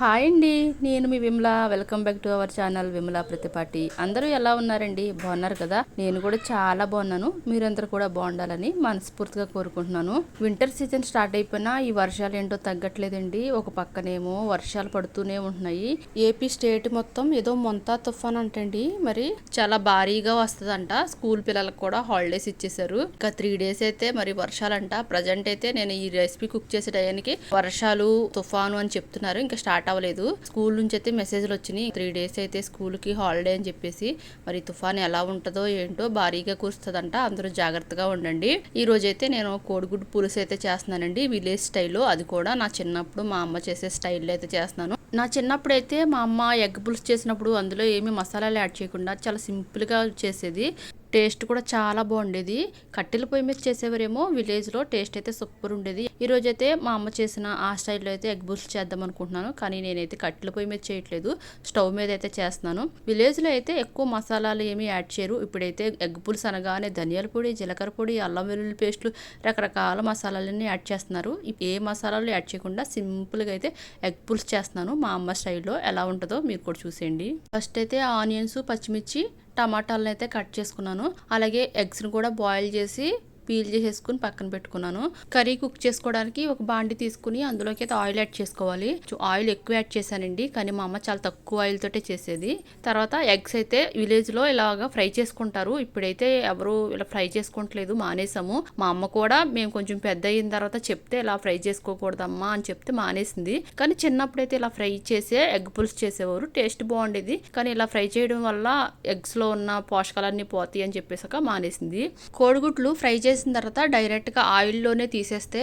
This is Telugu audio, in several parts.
హాయ్ అండి నేను మీ Vimala. Welcome back to our channel Vimala Prathipati. అందరూ ఎలా ఉన్నారండి? బాగున్నారు కదా? నేను కూడా చాలా బాగున్నాను. మీరందరూ కూడా బాగుండాలని మనస్ఫూర్తిగా కోరుకుంటున్నాను. వింటర్ సీజన్ స్టార్ట్ అయిపోయినా ఈ వర్షాలు ఏంటో తగ్గట్లేదండి. ఒక పక్కనేమో వర్షాలు పడుతూనే ఉంటున్నాయి. ఏపీ స్టేట్ మొత్తం ఏదో మొంతా తుఫాన్ అంటండి. మరి చాలా భారీగా వస్తుందంట. స్కూల్ పిల్లలకు కూడా హాలిడేస్ ఇచ్చేసారు ఇంకా త్రీ డేస్ అయితే మరి వర్షాలంట. ప్రజెంట్ అయితే నేను ఈ రెసిపీ కుక్ చేసే టయానికి వర్షాలు తుఫాను అని చెప్తున్నారు. ఇంకా స్టార్ట్ అవ్వలేదు. స్కూల్ నుంచి అయితే మెసేజ్లు వచ్చినాయి. త్రీ డేస్ అయితే స్కూల్కి హాలిడే అని చెప్పేసి మరి తుఫాన్ ఎలా ఉంటుందో ఏంటో భారీగా కురుస్తుందంట. అందరూ జాగ్రత్తగా ఉండండి. ఈ రోజు అయితే నేను కోడిగుడ్డు పులుసు అయితే చేస్తున్నానండి. విలేజ్ స్టైల్లో అది కూడా నా చిన్నప్పుడు మా అమ్మ చేసే స్టైల్లో అయితే చేస్తున్నాను. నా చిన్నప్పుడు అయితే మా అమ్మ ఎగ్ పులుసు చేసినప్పుడు అందులో ఏమీ మసాలాలు యాడ్ చేయకుండా చాలా సింపుల్గా చేసేది. టేస్ట్ కూడా చాలా బాగుండేది. కట్టెల పొయ్యి మీద చేసేవారేమో విలేజ్లో టేస్ట్ అయితే సూపర్ ఉండేది. ఈ అయితే మా అమ్మ చేసిన ఆ స్టైల్లో అయితే ఎగ్ బుల్స్ చేద్దాం అనుకుంటున్నాను. కానీ నేనైతే కట్టెల పొయ్యి మీద చేయట్లేదు. స్టవ్ మీద అయితే చేస్తున్నాను. విలేజ్లో అయితే ఎక్కువ మసాలాలు ఏమీ యాడ్ చేయరు. ఇప్పుడైతే ఎగ్ బుల్స్ అనగానే ధనియాల పొడి జీలకర్ర పొడి అల్లం వెల్లుల్లి పేస్ట్లు రకరకాల మసాలాలన్నీ యాడ్ చేస్తున్నారు. ఏ మసాలాలు యాడ్ చేయకుండా సింపుల్గా అయితే ఎగ్ బుల్స్ చేస్తున్నాను. మా అమ్మ స్టైల్లో ఎలా ఉంటుందో మీరు కూడా చూసేయండి. ఫస్ట్ అయితే ఆనియన్స్ పచ్చిమిర్చి టమాటాలను అయితే కట్ చేసుకున్నాను. అలాగే ఎగ్స్ని కూడా బాయిల్ చేసి పీల్ చేసేసుకుని పక్కన పెట్టుకున్నాను. కర్రీ కుక్ చేసుకోవడానికి ఒక బాండి తీసుకుని అందులోకి అయితే ఆయిల్ యాడ్ చేసుకోవాలి. ఆయిల్ ఎక్కువ యాడ్ చేశానండి కానీ మా అమ్మ చాలా తక్కువ ఆయిల్ తోటే చేసేది. తర్వాత ఎగ్స్ అయితే విలేజ్లో ఇలాగా ఫ్రై చేసుకుంటారు. ఇప్పుడైతే ఎవరు ఇలా ఫ్రై చేసుకోవట్లేదు మానేసాము. మా అమ్మ కూడా మేము కొంచెం పెద్ద అయిన తర్వాత చెప్తే ఇలా ఫ్రై చేసుకోకూడదమ్మా అని చెప్తే మానేసింది. కానీ చిన్నప్పుడు అయితే ఇలా ఫ్రై చేసే ఎగ్ పులుసు చేసేవారు. టేస్ట్ బాగుండేది. కానీ ఇలా ఫ్రై చేయడం వల్ల ఎగ్స్లో ఉన్న పోషకాలన్నీ పోతాయి అని చెప్పేసాక మానేసింది. కోడిగుడ్లు ఫ్రై చేసి వేసిన తర్వాత డైరెక్ట్గా ఆయిల్లోనే తీసేస్తే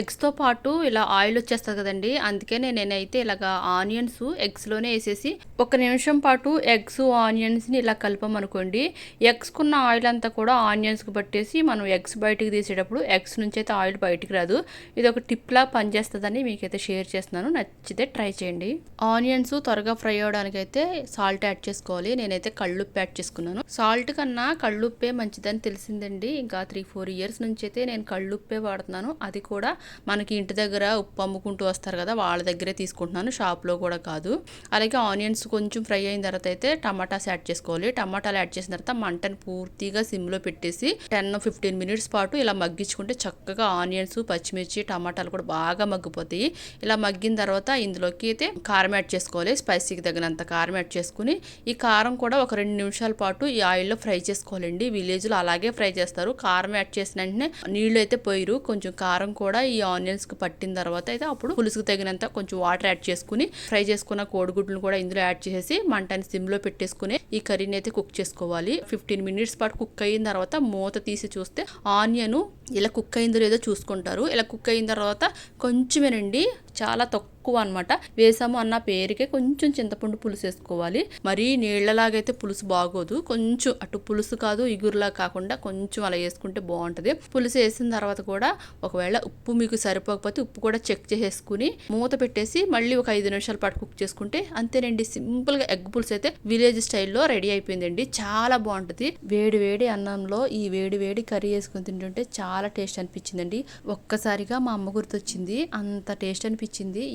ఎగ్స్తో పాటు ఇలా ఆయిల్ వచ్చేస్తుంది కదండి అందుకే నేనైతే ఇలాగా ఆనియన్స్ ఎగ్స్లోనే వేసేసి ఒక నిమిషం పాటు ఎగ్స్ ఆనియన్స్ని ఇలా కలపమనుకోండి ఎగ్స్కున్న ఆయిల్ అంతా కూడా ఆనియన్స్కి పట్టేసి మనం ఎగ్స్ బయటికి తీసేటప్పుడు ఎగ్స్ నుంచి అయితే ఆయిల్ బయటికి రాదు. ఇది ఒక టిప్ లా పనిచేస్తుందని మీకైతే షేర్ చేస్తున్నాను. నచ్చితే ట్రై చేయండి. ఆనియన్స్ త్వరగా ఫ్రై అవడానికి అయితే సాల్ట్ యాడ్ చేసుకోవాలి. నేనైతే కళ్ళుప్పు యాడ్ చేసుకున్నాను. సాల్ట్ కన్నా కళ్ళుప్పే మంచిదని తెలిసిందండి. ఇంకా త్రీ ఫోర్ ఇయర్స్ నుంచి అయితే నేను కళ్ళుప్పే వాడుతున్నాను. అది కూడా మనకి ఇంటి దగ్గర ఉప్పు అమ్ముకుంటూ వస్తారు కదా వాళ్ళ దగ్గరే తీసుకుంటున్నాను షాప్లో కూడా కాదు. అలాగే ఆనియన్స్ కొంచెం ఫ్రై అయిన తర్వాత అయితే టమాటాస్ యాడ్ చేసుకోవాలి. టమాటాలు యాడ్ చేసిన తర్వాత మంటను పూర్తిగా సిమ్లో పెట్టేసి టెన్ ఫిఫ్టీన్ మినిట్స్ పాటు ఇలా మగ్గించుకుంటే చక్కగా ఆనియన్స్ పచ్చిమిర్చి టమాటాలు కూడా బాగా మగ్గిపోతాయి. ఇలా మగ్గిన తర్వాత ఇందులోకి అయితే కారం యాడ్ చేసుకోవాలి. స్పైసీకి తగినంత కారం యాడ్ చేసుకుని ఈ కారం కూడా ఒక రెండు నిమిషాల పాటు ఈ ఆయిల్లో ఫ్రై చేసుకోవాలండి. విలేజ్లో అలాగే ఫ్రై చేస్తారు. కారం యాడ్ చేసిన వెంటనే నీళ్ళు అయితే పోయిరు. కొంచెం కారం కూడా ఈ ఆనియన్స్కి పట్టిన తర్వాత అయితే అప్పుడు పులుసుకు తగినంత కొంచెం వాటర్ యాడ్ చేసుకుని ఫ్రై చేసుకున్న కోడిగుడ్లను కూడా ఇందులో యాడ్ చేసేసి మంటని సిమ్లో పెట్టేసుకుని ఈ కర్రీని అయితే కుక్ చేసుకోవాలి. ఫిఫ్టీన్ మినిట్స్ పాటు కుక్ అయిన తర్వాత మూత తీసి చూస్తే ఆనియన్ ఇలా కుక్ అయిందో లేదో చూసుకుంటారు. ఇలా కుక్ అయిన తర్వాత కొంచెమేనండి చాలా తక్కువ అనమాట వేసాము అన్న పేరుకే కొంచెం చింతపండు పులుసు వేసుకోవాలి. మరీ నీళ్ళలాగైతే పులుసు బాగోదు. కొంచెం అటు పులుసు కాదు ఇగురులా కాకుండా కొంచెం అలా వేసుకుంటే బాగుంటది. పులుసు వేసిన తర్వాత కూడా ఒకవేళ ఉప్పు మీకు సరిపోకపోతే ఉప్పు కూడా చెక్ చేసేసుకుని మూత పెట్టేసి మళ్ళీ ఒక ఐదు నిమిషాల పాటు కుక్ చేసుకుంటే అంతేనండి. సింపుల్గా ఎగ్ పులుసు అయితే విలేజ్ స్టైల్లో రెడీ అయిపోయిందండి. చాలా బాగుంటది. వేడి వేడి అన్నంలో ఈ వేడి వేడి కర్రీ వేసుకుని తింటుంటే చాలా టేస్ట్ అనిపించిందండి. ఒక్కసారిగా మా అమ్మ గుర్తొచ్చింది. అంత టేస్ట్ అనిపించింది.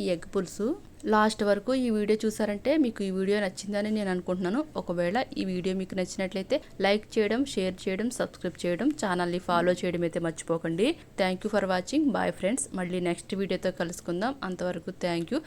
ఈ ఎగ్ పులుసు. లాస్ట్ వరకు ఈ వీడియో చూసారంటే మీకు ఈ వీడియో నచ్చిందని నేను అనుకుంటున్నాను. ఒకవేళ ఈ వీడియో మీకు నచ్చినట్లయితే లైక్ చేయడం షేర్ చేయడం సబ్స్క్రైబ్ చేయడం ఛానల్ని ఫాలో చేయడం అయితే మర్చిపోకండి. Thank you for watching. Bye friends. మళ్ళీ నెక్స్ట్ వీడియోతో కలుసుకుందాం. అంతవరకు థ్యాంక్ యూ.